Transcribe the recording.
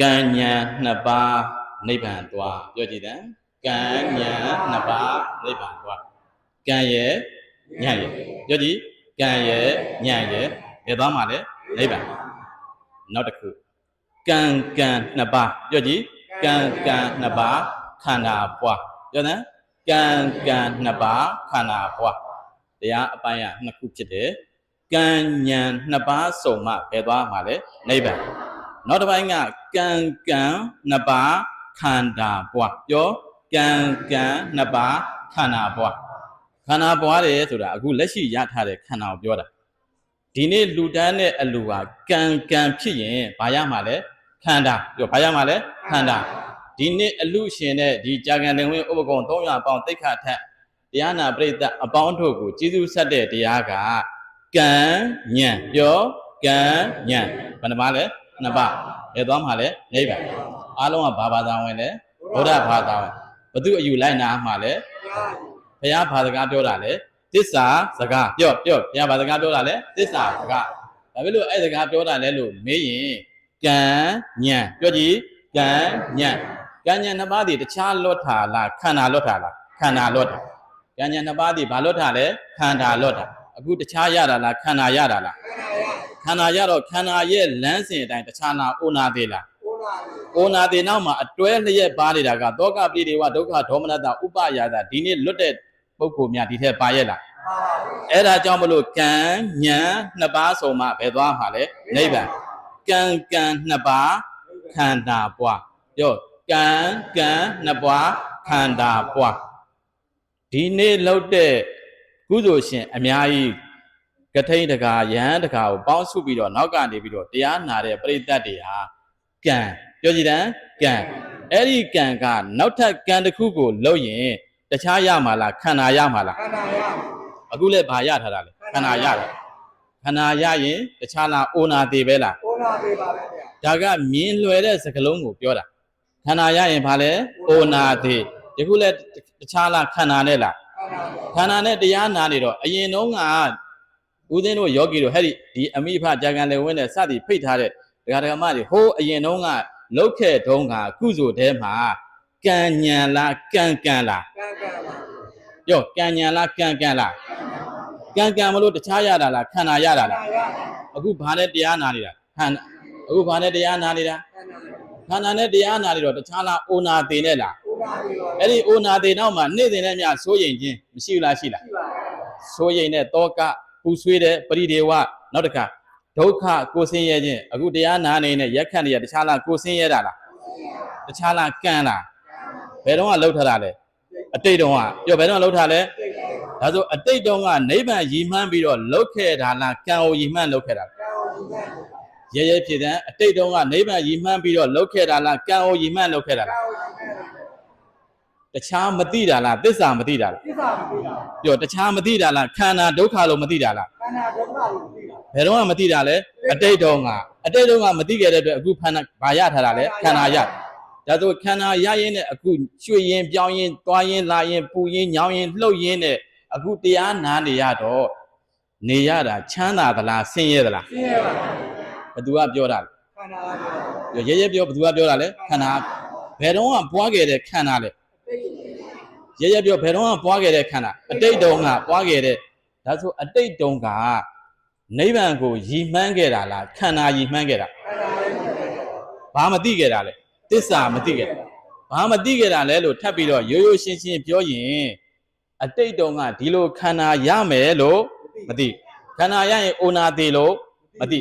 ကံညာနှစ်ပါးနိဗ္ဗာန်သွားပြောကြည့်တယ်ကံညာနှစ်ပါးနိဗ္ဗာန်သွားကံရဲ့ညံ့ရဲ့ပြောကြည့်ကံရဲ့ညံ့ရဲ့ဘယ်သွားမှာလဲနိဗ္ဗာန်နောက်တစ်ခုကံကံနှစ်ပါးပြောကြည့်ကံကံနှစ်ပါးခန္ဓာပွားပြောတယ်ကံကံနှစ်ပါးခန္ဓာပွားတရားအပိုင်းကနှစ်ခုဖြစ်တယ်ကံဉဏ်နှစ်ပါးစုံမှဘယ်သွားမှာလဲနိဗ္ဗာန် နောက်တစ်ပိုင်းကကံကံနှစ်ပါးခန္ဓာပွားပြောကံကံနှစ်ပါးခန္ဓာပွားခန္ဓာပွားတယ်ဆိုတာအခုလက်ရှိရထားတဲ့ခန္ဓာကိုပြောတာဒီနေ့လူတန်းတဲ့အလူဟာကံကံဖြစ်ရင်ဘာရမှာလဲခန္ဓာပြောဘာရမှာလဲခန္ဓာဒီနေ့အလူရှင်တဲ့ဒီကြာကံလင်ဝင်ဥပကုံ300ပေါင်းတိတ်ခတ်ထက်တရားနာပရိသတ်အပေါင်းတို့ကိုကျေးဇူးဆက်တဲ့တရားကကံညံပြောကံညံဘယ်နှပါလဲ နှစ်ပါးဘယ်သွားမှာလဲနိဗ္ဗာန်အားလုံးကဘာဘာသာဝင်လဲဗုဒ္ဓဘာသာဝင်ဘသူအယူလိုက်နာမှာလဲဘုရားဘာစကားပြောတာလဲသစ္စာစကားပြောပြောဘုရားဘာစကားပြောတာလဲသစ္စာစကားဒါဖြစ်လို့အဲ့စကားပြောတာလဲလို့မေးရင်ကံညံပြောကြည့်ကံညံကံညံနှစ်ပါးဒီတခြားလွတ်တာလားခန္ဓာလွတ်တာလားခန္ဓာလွတ်တာကံညံနှစ်ပါးဒီဘာလွတ်တာလဲခန္ဓာလွတ်တာအခုတခြားရတာလားခန္ဓာရတာလားခန္ဓာ ရတော့ခန္ဓာရဲ့လမ်းစဉ်အတိုင်းတခြားလားအိုနာသေးလားအိုနာတေနောက်မှာအတွဲလျက်ပါနေတာကတောကပိတေဝဒုက္ခဒေါမနတဥပယာဒဒီနေ့လွတ်တဲ့ပုဂ္ဂိုလ်များဒီထက်ပါရဲ့လားအဲ့ဒါကြောင့်မလို့ကံဉာဏ်နှစ်ပါးစုံမှဘယ်သွားမှာလဲနိဗ္ဗာန်ကံကံနှစ်ပါးခန္ဓာပွားပြောကံကံနှစ်ပါးခန္ဓာပွားဒီနေ့လှုပ်တဲ့ကုသိုလ်ရှင်အများကြီး ကထိန်တကာယဟန်တကာကိုပေါင်းစုပြီးတော့နောက်ကနေပြီးတော့တရားနာတဲ့ပရိသတ်တွေဟာကံပြောကြည့်တယ်ကံအဲ့ဒီကံကနောက်ထပ်ကံတစ်ခုကိုလုပ်ရင်တခြားရမှာလားခန္ဓာရမှာလားခန္ဓာရအခုလည်းဘာရထားတာလဲခန္ဓာရတယ်ခန္ဓာရရင်တခြားလားအိုနာသေးပဲလားကိုနာသေးပါပဲဗျာဒါကမြင်လွယ်တဲ့စကားလုံးကိုပြောတာခန္ဓာရရင်ဘာလဲအိုနာသေးဒီခုလည်းတခြားလားခန္ဓာနဲ့လားခန္ဓာရခန္ဓာနဲ့တရားနာနေတော့အရင်တုန်းက ဦးသိန်းတို့ယောဂီတို့ဟဲ့ဒီဒီအမိဖကြာကန်လေဝင်းနဲ့စသည်ဖိတ်ထားတဲ့ဒကာဒကာမတွေဟိုးအရင်တုန်းကလောက်ခဲ့တုန်းကကုစုတဲမှာကံညံလားကံကံလားကံကံပါပြောကံညံလားကံကံလားကံကံမလို့တခြားရတာလားခန္ဓာရတာခန္ဓာလားရအခုဘာနဲ့တရားနာနေတာခန္ဓာအခုဘာနဲ့တရားနာနေတာခန္ဓာရခန္ဓာနဲ့တရားနာနေတော့တခြားလားအိုနာသေးနဲ့လားကိုနာသေးပါအဲ့ဒီအိုနာသေးနောက်မှာနေ့စဉ်နဲ့မြစိုးရင်ချင်းမရှိဘူးလားရှိလားရှိပါရဲ့ဆိုရင်တဲ့တောက ပူဆွေးတဲ့ပရိဒေဝနောက်တစ်ခါဒုက္ခကိုဆင်းရဲခြင်းအခုတရားနာနေနဲ့ရက်ခန့်နေရတခြားလားကိုဆင်းရဲတာလားတခြားလားကံလားဘယ်တော့ကလှုပ်ထတာလဲအတိတ်တုန်းကပြောဘယ်တော့ကလှုပ်ထလဲသိတယ်ဒါဆိုအတိတ်တုန်းကနိဗ္ဗာန်ရည်မှန်းပြီးတော့လှုပ်ခဲ့တာလားကံကိုရည်မှန်းလှုပ်ခဲ့တာလားကံကိုဒီကံရဲရဲဖြစ်တဲ့အတိတ်တုန်းကနိဗ္ဗာန်ရည်မှန်းပြီးတော့လှုပ်ခဲ့တာလားကံကိုရည်မှန်းလှုပ်ခဲ့တာကံလားကိုဒီကံ တခြားမသိတာလားသစ္စာမသိတာလားသစ္စာမသိတာပြောတခြားမသိတာလားခန္ဓာဒုက္ခလို့မသိတာလားခန္ဓာဒုက္ခကိုသိတာဘယ်တော့မှမသိတာလဲအတိတ်တုန်းကအတိတ်တုန်းကမသိခဲ့တဲ့အတွက်အခုခန္ဓာဘာရထားတာလဲခန္ဓာရဒါဆိုခန္ဓာရရင်နဲ့အခုရွှေရင်ပြောင်းရင်သွားရင်လာရင်ပူရင်ညောင်းရင်လှုပ်ရင်နဲ့အခုတရားနာနေရတော့နေရတာချမ်းသာသလားဆင်းရဲသလားသိရပါဘသူကပြောတာလဲခန္ဓာရရဲရဲပြောဘသူကပြောတာလဲခန္ဓာဘယ်တော့မှပွားခဲ့တဲ့ခန္ဓာလဲသိ ရဲရဲပြောဘယ်တော့မှပွားခဲ့တဲ့ခန္ဓာအတိတ်တုန်းကပွားခဲ့တဲ့ဒါဆိုအတိတ်တုန်းကနိဗ္ဗာန်ကိုရည်မှန်းခဲ့တာလားခန္ဓာရည်မှန်းခဲ့တာခန္ဓာရဘာမသိခဲ့တာလဲသစ္စာမသိခဲ့တာဘာမသိခဲ့တာလဲလို့ထပ်ပြီးတော့ရိုးရိုးရှင်းရှင်းပြောရင်အတိတ်တုန်းကဒီလိုခန္ဓာရမယ်လို့မသိခန္ဓာရရင်အိုနာသေးလို့မသိ